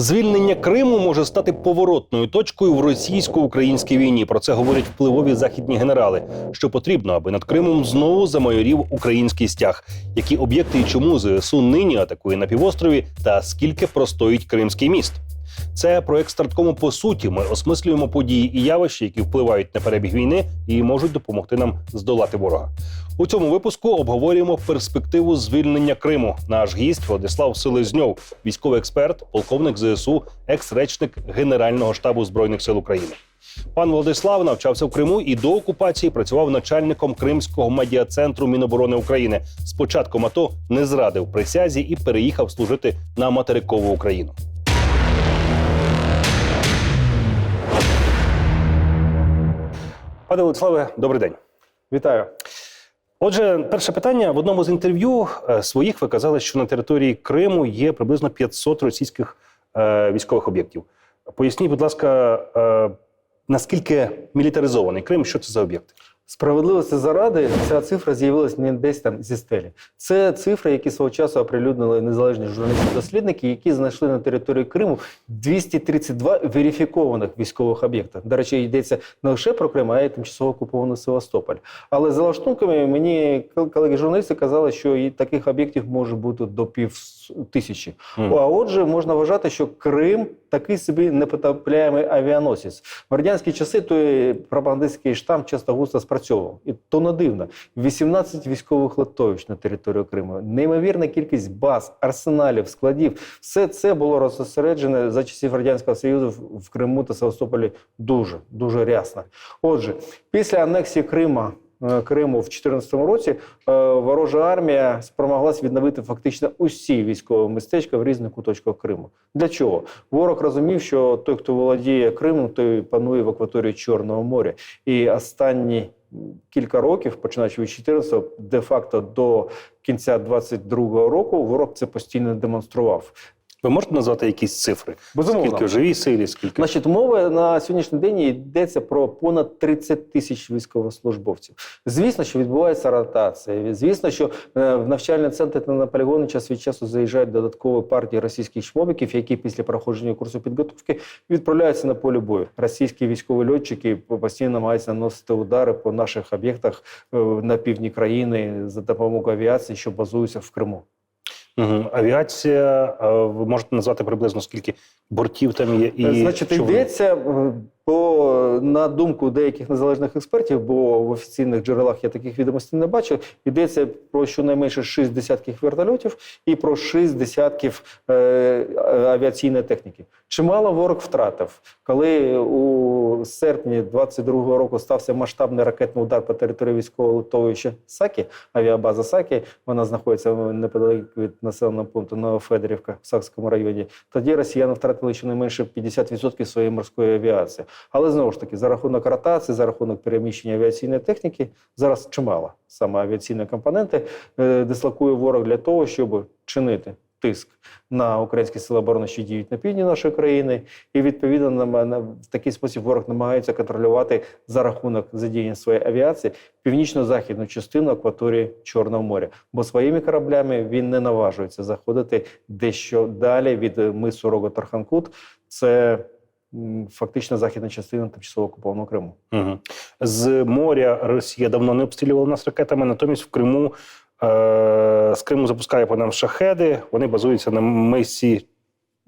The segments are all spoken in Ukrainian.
Звільнення Криму може стати поворотною точкою в російсько-українській війні. Про це говорять впливові західні генерали. Що потрібно, аби над Кримом знову замайорів український стяг. Які об'єкти і чому ЗСУ нині атакує на півострові, та скільки простоїть Кримський міст? Це проект старткому по суті. Ми осмислюємо події і явища, які впливають на перебіг війни і можуть допомогти нам здолати ворога. У цьому випуску обговорюємо перспективу звільнення Криму. Наш гість Владислав Селезньов, військовий експерт, полковник ЗСУ, екс-речник Генерального штабу збройних сил України. Пан Владислав навчався в Криму і до окупації працював начальником Кримського медіа-центру Міноборони України. З початком АТО не зрадив присязі і переїхав служити на материкову Україну. Пане Владиславе, добрий день. Вітаю. Отже, перше питання в одному з інтерв'ю е, своїх ви казали, що на території Криму є приблизно 500 російських е, військових об'єктів. Поясніть, будь ласка, е, наскільки мілітаризований Крим, що це за об'єкти? Справедливості заради ця цифра з'явилась не десь там зі стелі. Це цифри, які свого часу оприлюднили незалежні журналісти-дослідники, які знайшли на території Криму 232 верифікованих військових об'єкта. До речі, йдеться не лише про Крим, а й тимчасово окупований Севастополь. Але за лаштунками мені колеги-журналісти казали, що і таких об'єктів може бути до пів тисячі. Мгм. А отже, можна вважати, що Крим такий собі непотопляємий авіаносець. В радянські часи той пропагандистський штамп часто густо спрацьовував. І то не дивно. 18 військових литовищ на територію Криму, неймовірна кількість баз, арсеналів, складів. Все це було розсереджене за часів Радянського Союзу в- в Криму та Севастополі дуже, дуже рясно. Отже, після анексії Крима. Е, Криму в 2014 році е, ворожа армія спромоглась відновити фактично усі військові містечка в різних куточках Криму. Для чого? Ворог розумів, що той, хто володіє Кримом, той панує в акваторії Чорного моря. І останні кілька років, починаючи від 14-го, де-факто до кінця 22-го року, ворог це постійно демонстрував. Ви можете назвати якісь цифри? Безумовно. Скільки в живій силі, скільки Значить, мова на сьогоднішній день йдеться про понад 30 тисяч військовослужбовців. Звісно, що відбувається ротація. Звісно, що е, в навчальні центри та на полігони час від часу заїжджають додаткові партії російських шмобіків, які після проходження курсу підготовки відправляються на поле бою. Російські військові льотчики постійно намагаються наносити удари по наших об'єктах е, на півдні країни за допомогою авіації, що базуються в Криму. Угу. авіація? е, Ви можете назвати приблизно скільки бортів там є? І Значить, що вони- йдеться е, по на думку деяких незалежних експертів, бо в офіційних джерелах я таких відомостей не бачив. Йдеться про щонайменше 6 десятків вертольотів і про 6 десятків е, е, авіаційної техніки. Чимало ворог втратив, коли у серпні 22-го року стався масштабний ракетний удар по території військового литовища Сакі, авіабаза Сакі. Вона знаходиться неподалік від населеного пункту Новофедорівка в Сакському районі. Тоді росіяни втратили щонайменше 50% своєї морської авіації. Але знову ж таки, за рахунок ротації, за рахунок переміщення авіаційної техніки, зараз чимало саме авіаційної компоненти е, дислокує ворог для того, щоб чинити тиск на українські сили оборони, що діють на півдні нашої країни, і відповідно на, на в такий спосіб ворог намагається контролювати за рахунок задіяння своєї авіації північно-західну частину акваторії Чорного моря. Бо своїми кораблями він не наважується заходити дещо далі від мису Рого-Тарханкут. Це м, фактично західна частина тимчасово окупованого Криму. Угу. З моря Росія давно не обстрілювала нас ракетами, натомість в Криму е- з Криму запускає по нам шахеди. Вони базуються на мисі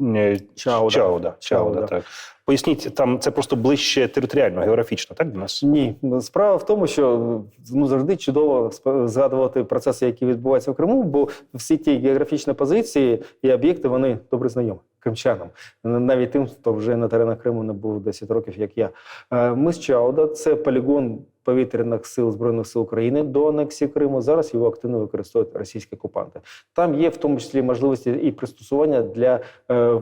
е, Чауда. Чауда. Чауда, так. Поясніть, там це просто ближче територіально, географічно, так до нас? Ні, справа в тому, що ну завжди чудово згадувати процеси, які відбуваються в Криму, бо всі ті географічні позиції і об'єкти вони добре знайомі кримчанам, навіть тим, хто вже на теренах Криму не був 10 років, як я. ми Мис Чауда це полігон повітряних сил збройних сил України до анексії Криму. Зараз його активно використовують російські окупанти. Там є в тому числі можливості і пристосування для е,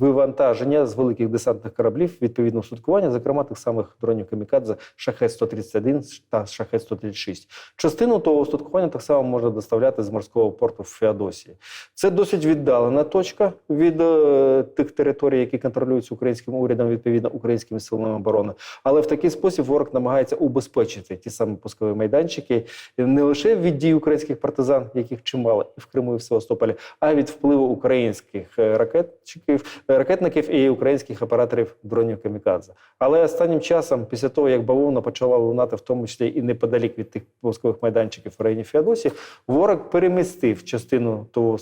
вивантаження з великих десантних кораблів відповідного суткування, зокрема тих самих дронів Камікадзе Шахет 131 та Шахет 136 Частину того устаткування так само можна доставляти з морського порту в Феодосії. Це досить віддалена точка від е, тих територій, які контролюються українським урядом, відповідно українськими силами оборони. Але в такий спосіб ворог намагається убезпечити забезпечити ті самі пускові майданчики не лише від дій українських партизан, яких чимало і в Криму, і в Севастополі, а від впливу українських е, ракетчиків, е, ракетників і українських операторів дронів камікадзе. Але останнім часом, після того як бавовна почала лунати, в тому числі і неподалік від тих пускових майданчиків в районі Феодосії, ворог перемістив частину того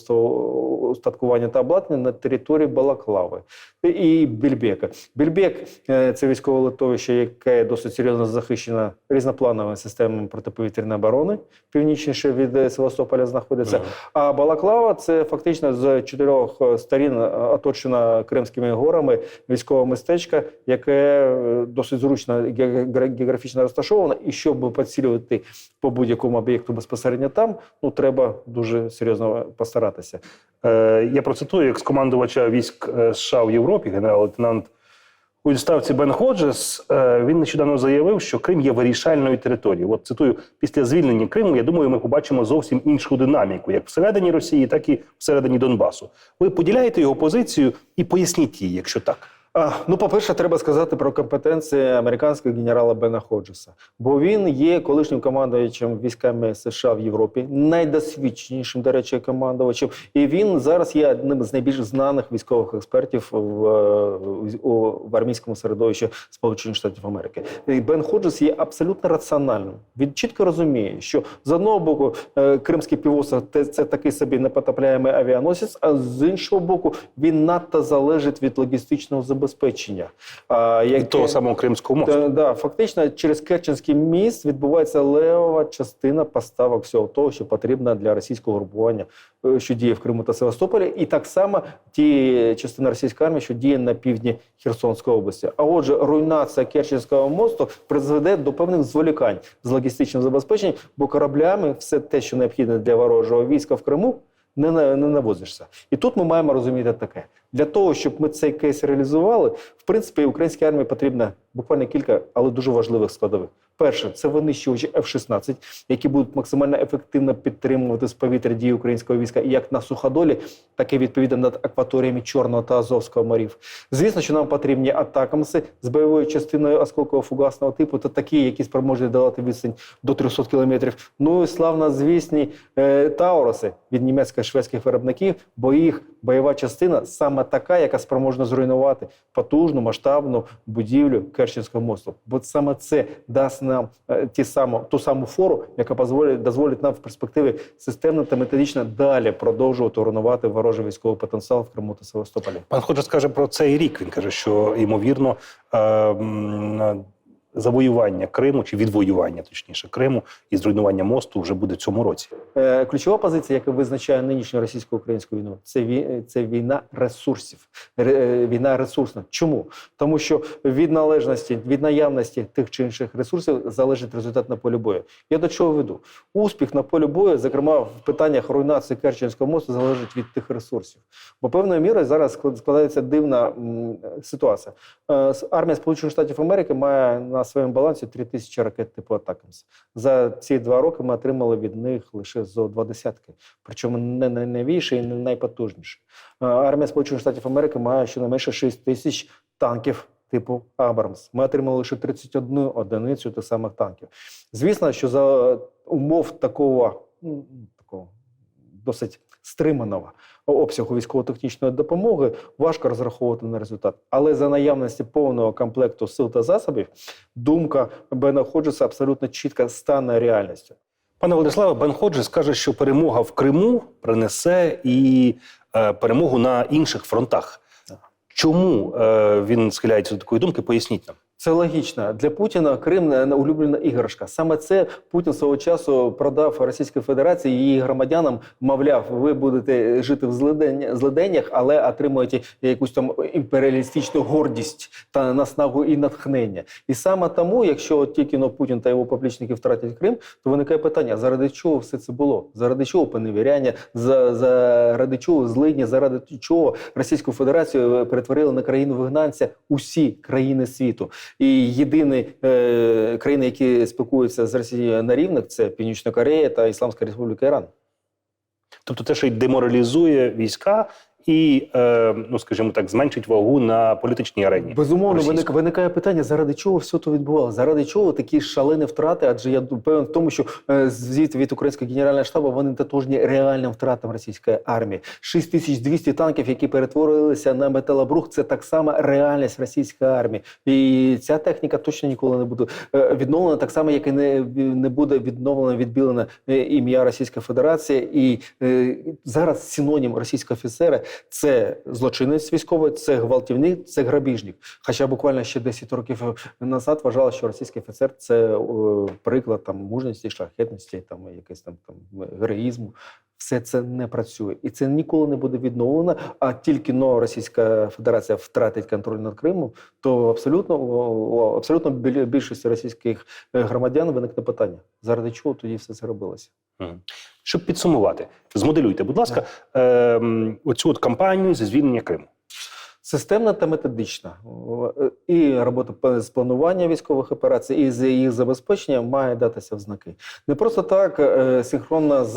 устаткування та обладнання на територію Балаклави і Більбека. Більбек е, це військове литовище, яке досить серйозно захищено різноплановими системами протиповітряної оборони, північніше від е, Севастополя знаходиться. А Балаклава це фактично з чотирьох е, сторін оточена Кримськими горами військове містечко, яке досить зручно ге- географічно розташоване. І щоб поцілювати по будь-якому об'єкту безпосередньо там, ну треба дуже серйозно постаратися. Е, я процитую екс-командувача військ е, США в Європі, генерал-лейтенант у відставці Бен Ходжес. Е, він нещодавно заявив, що Крим є вирішальною територією. От цитую, після звільнення Криму, я думаю, ми побачимо зовсім іншу динаміку, як всередині Росії, так і всередині Донбасу. Ви поділяєте його позицію і поясніть її, якщо так. Ну, по-перше, треба сказати про компетенції американського генерала Бена Ходжеса, бо він є колишнім командувачем військами США в Європі, найдосвідченішим, до речі, командувачем. І він зараз є одним з найбільш знаних військових експертів в, е, у, в армійському середовищі Сполучених Штатів Америки. І Бен Ходжес є абсолютно раціональним. Він чітко розуміє, що з одного боку е, Кримський півостров це, це такий собі непотопляємий авіаносець, а з іншого боку, він надто залежить від логістичного забезпечення. І яке- того самого Кримського мосту. Да, фактично через Керченський міст відбувається левова частина поставок всього того, що потрібно для російського групування, е, що діє в Криму та Севастополі, і так само ті частини російської армії, що діє на півдні Херсонської області. А отже, руйнація Керченського мосту призведе до певних зволікань з логістичним забезпеченням, бо кораблями все те, що необхідне для ворожого війська в Криму. Не, не навозишся. І тут ми маємо розуміти таке: для того, щоб ми цей кейс реалізували, в принципі, українській армії потрібно буквально кілька, але дуже важливих складових. Перше, це винищувачі F-16, які будуть максимально ефективно підтримувати з повітря дії українського війська як на суходолі, так і відповідно над акваторіями Чорного та Азовського морів. Звісно, що нам потрібні атакамси з бойовою частиною осколково-фугасного типу, та такі, які спроможні долати відстань до 300 кілометрів. Ну і славно звісні е, Тауруси від німецько-шведських виробників, бо їх бойова частина саме така, яка спроможна зруйнувати потужну масштабну будівлю Керченського мосту. Бо саме це дасть нам е, ті саму, ту саму фору, яка дозволить, дозволить нам в перспективі системно та методично далі продовжувати руйнувати ворожий військовий потенціал в Криму та Севастополі. Пан Ходжес каже про цей рік. Він каже, що ймовірно е, завоювання Криму чи відвоювання, точніше, Криму і зруйнування мосту вже буде в цьому році. Е, Ключова позиція, яка визначає нинішню російсько-українську війну, це ві- це війна ресурсів, Ре- е, війна ресурсна. Чому? Тому що від належності, від наявності тих чи інших ресурсів залежить результат на полі бою. Я до чого веду? Успіх на полі бою, зокрема в питаннях руйнації Керченського мосту, залежить від тих ресурсів. Бо певною мірою зараз склад- складається дивна ситуація. Е, Армія Сполучених Штатів Америки має на своєму балансі 3 тисячі ракет типу Атакамс. За ці два роки ми отримали від них лише зо два десятки, причому не найновіше і не найпотужніше. Е, Армія Сполучених Штатів Америки має щонайменше 6 тисяч танків. Типу Абрамс. Ми отримали лише 31 одиницю тих самих танків. Звісно, що за умов такого досить стриманого обсягу військово-технічної допомоги важко розраховувати на результат. Але за наявності повного комплекту сил та засобів, думка Бена Ходжеса абсолютно чітко стане реальністю. Пане Владиславе, Бен Ходжес каже, що перемога в Криму принесе і е, перемогу на інших фронтах. Чому е, він схиляється до такої думки? Поясніть нам. Це логічно. Для Путіна Крим не улюблена іграшка. Саме це Путін свого часу продав Російській Федерації її громадянам. Мовляв, ви будете жити в злиденнях, але отримуєте якусь там імперіалістичну гордість та наснагу і натхнення. І саме тому, якщо тільки но Путін та його поплічники втратять Крим, то виникає питання: заради чого все це було? Заради чого поневіряння? За, заради чого злидня? Заради чого Російську Федерацію е, перетворили на країну вигнанця усі країни світу? І єдині е, країни, які спілкуються з Росією на рівних, це Північна Корея та Ісламська Республіка Іран. Тобто те, що й деморалізує війська і, е, ну скажімо так, зменшить вагу на політичній арені. Безумовно, виник, виникає питання, заради чого все це відбувалося? Заради чого такі шалені втрати? Адже я певен в тому, що е, звіт від українського генерального штабу вони тотожні реальним втратам російської армії. 6200 танків, які перетворилися на металобрух, це так само реальність російської армії. І ця техніка точно ніколи не буде е, відновлена, так само, як і не, не буде відновлена, відбілена ім'я Російської Федерації. І е, зараз синонім російського офіцера це злочинець військовий, це гвалтівник, це грабіжник. Хоча буквально ще 10 років назад вважала, що російський офіцер це е, приклад там мужності, шляхетності, там якийсь там, там героїзму. Все це не працює, і це ніколи не буде відновлено. А тільки но Російська Федерація втратить контроль над Кримом, то абсолютно у абсолютно біль- більшості російських е, громадян виникне питання: заради чого тоді все це робилося? Щоб підсумувати, змоделюйте, будь ласка, е, оцю от кампанію зі звільнення Криму. Системна та методична і робота з планування військових операцій, і з їх забезпечення має датися в знаки. Не просто так е, синхронно з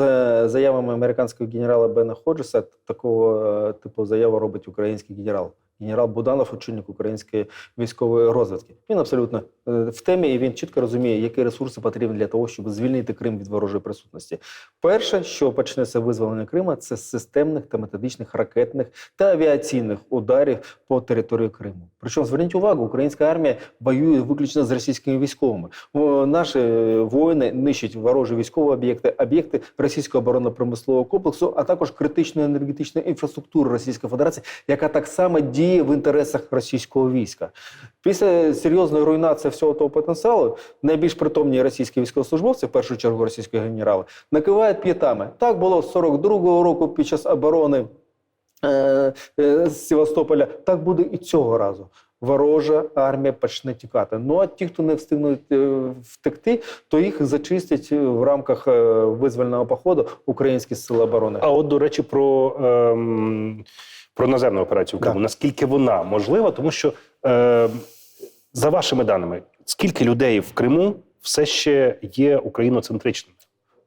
заявами американського генерала Бена Ходжеса, такого е, типу заяву робить український генерал. Генерал Буданов, очільник української військової розвідки. Він абсолютно е, в темі і він чітко розуміє, які ресурси потрібні для того, щоб звільнити Крим від ворожої присутності. Перше, що почнеться визволення Крима, це системних та методичних ракетних та авіаційних ударів по території Криму. Причому зверніть увагу, українська армія воює виключно з російськими військовими. Наші воїни нищать ворожі військові об'єкти, об'єкти російського оборонно-промислового комплексу, а також критичної енергетичної інфраструктури Російської Федерації, яка так само діє в інтересах російського війська. Після серйозної руйнації всього того потенціалу найбільш притомні російські військовослужбовці, в першу чергу російські генерали, накивають п'ятами. Так було з 42-го року під час оборони е, е, з Севастополя. Так буде і цього разу. Ворожа армія почне тікати. Ну а ті, хто не встигнуть е, втекти, то їх зачистять е, в рамках е, визвольного походу українські сили оборони. А от, до речі, про, ем, про наземну операцію в Криму. Так. Наскільки вона можлива? Тому що, ем, за вашими даними, скільки людей в Криму все ще є україноцентричними?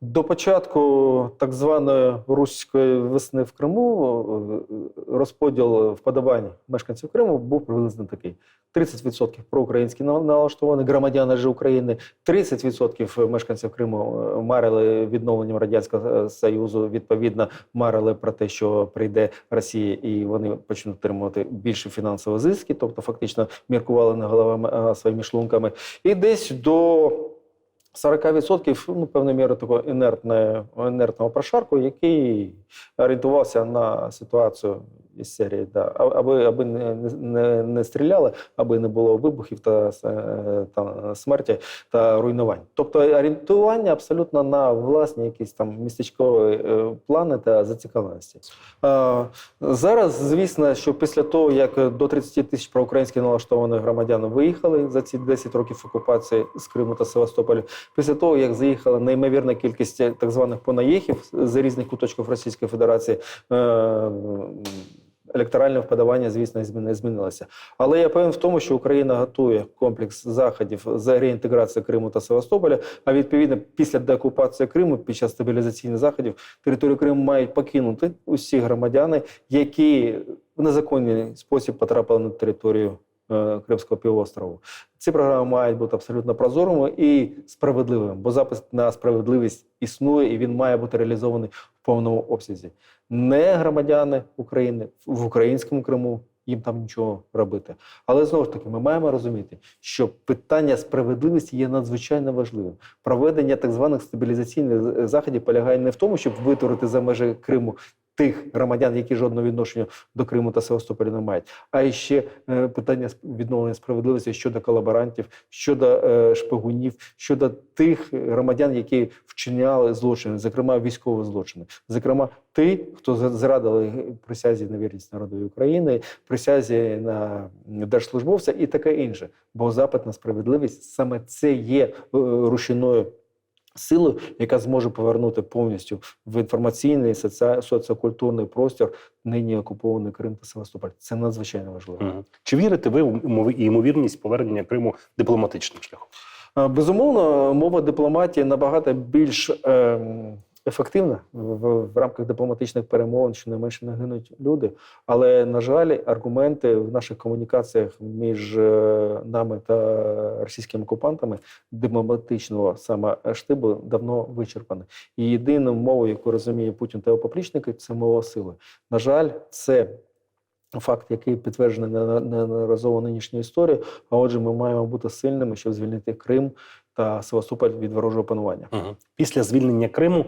До початку так званої руської весни в Криму е, розподіл вподобань мешканців Криму був приблизно такий: 30% проукраїнські на- налаштовані громадяни ж України, 30% мешканців Криму е, марили відновленням радянського е, союзу. Відповідно, марили про те, що прийде Росія, і вони почнуть отримувати більше фінансові зиски, тобто фактично міркували не головами, своїми шлунками. І десь до 40% ну, певною мірою такого інертне, інертного прошарку, який орієнтувався на ситуацію із серії, да, аби, аби не, не, не стріляли, аби не було вибухів та, е, та смерті та руйнувань. Тобто орієнтування абсолютно на власні якісь там містечкові е, плани та зацікавленості. Е, зараз, звісно, що після того, як до 30 тисяч проукраїнських налаштованих громадян виїхали за ці 10 років окупації з Криму та Севастополя, після того, як заїхала неймовірна кількість так званих понаїхів з різних куточків Російської Федерації, е, електоральне вподобання, звісно, зміни- змінилося. Але я певен в тому, що Україна готує комплекс заходів з реінтеграції Криму та Севастополя. А відповідно, після деокупації Криму, під час стабілізаційних заходів, територію Криму мають покинути усі громадяни, які в незаконний спосіб потрапили на територію Кримського півострову. Ці програми мають бути абсолютно прозорими і справедливими, бо запис на справедливість існує і він має бути реалізований в повному обсязі. Не громадяни України в українському Криму. Їм там нічого робити. Але знову ж таки, ми маємо розуміти, що питання справедливості є надзвичайно важливим. Проведення так званих стабілізаційних е, заходів полягає не в тому, щоб витворити за межі Криму тих громадян, які жодного відношення до Криму та Севастополя не мають, а ще е, питання відновлення справедливості щодо колаборантів, щодо е, шпигунів, щодо тих громадян, які вчиняли злочини, зокрема військові злочини, зокрема ті, хто зрадили присязі на вірність народові України, присязі на держслужбовця і таке інше. Бо запит на справедливість саме це є е, рушійною силою, яка зможе повернути повністю в інформаційний соці... соціокультурний простір нині окупований Крим та Севастополь. Це надзвичайно важливо. Угу. Чи вірите ви в ймовірність повернення Криму дипломатичним шляхом? Е, Безумовно, мова дипломатії набагато більш ем, ефективна в, в рамках дипломатичних перемовин, щонайменше не гинуть люди. Але на жаль, аргументи в наших комунікаціях між е, нами та російськими окупантами дипломатичного саме штибу давно вичерпані. І єдиною мовою, яку розуміє Путін та його поплічники, це мова сили. На жаль, це. Факт, який підтверджений не- неодноразово нинішньою історією. А отже, ми маємо бути сильними, щоб звільнити Крим та Севастополь від ворожого панування. Угу. Після звільнення Криму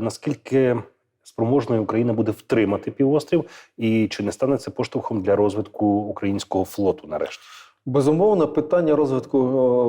наскільки спроможною Україна буде втримати півострів, і чи не стане це поштовхом для розвитку українського флоту нарешті? Безумовно, питання розвитку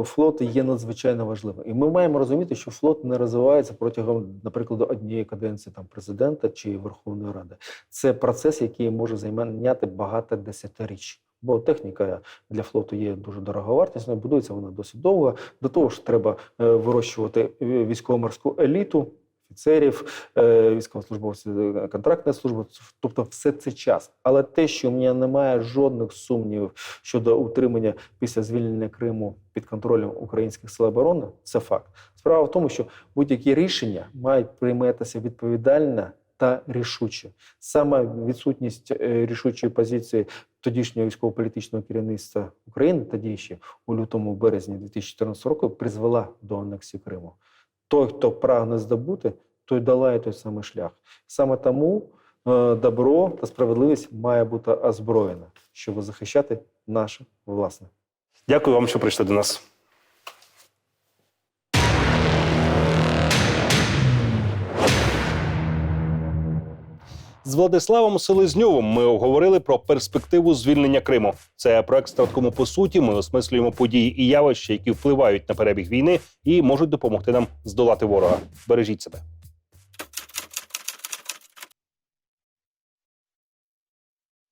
е, флоту є надзвичайно важливим. І ми маємо розуміти, що флот не розвивається протягом, наприклад, однієї каденції там президента чи Верховної Ради. Це процес, який може зайняти багато десятиріч. Бо техніка для флоту є дуже дороговартісною, будується вона досить довго. До того ж, треба е, вирощувати е, військово-морську еліту, офіцерів, е, військовослужбовців, е, контрактна служба. Тобто, все це час. Але те, що в мене немає жодних сумнівів щодо утримання після звільнення Криму під контролем українських сил оборони, це факт. Справа в тому, що будь-які рішення мають прийматися відповідально та рішуче. Саме відсутність е, рішучої позиції тодішнього військово-політичного керівництва України, тоді ще у лютому березні 2014 року, призвела до анексії Криму. Той, хто прагне здобути, той долає той самий шлях. Саме тому е, добро та справедливість має бути озброєна, щоб захищати наше власне. Дякую вам, що прийшли до нас. З Владиславом Селезньовим ми обговорили про перспективу звільнення Криму. Це проект «Страткому по суті. Ми осмислюємо події і явища, які впливають на перебіг війни і можуть допомогти нам здолати ворога. Бережіть себе.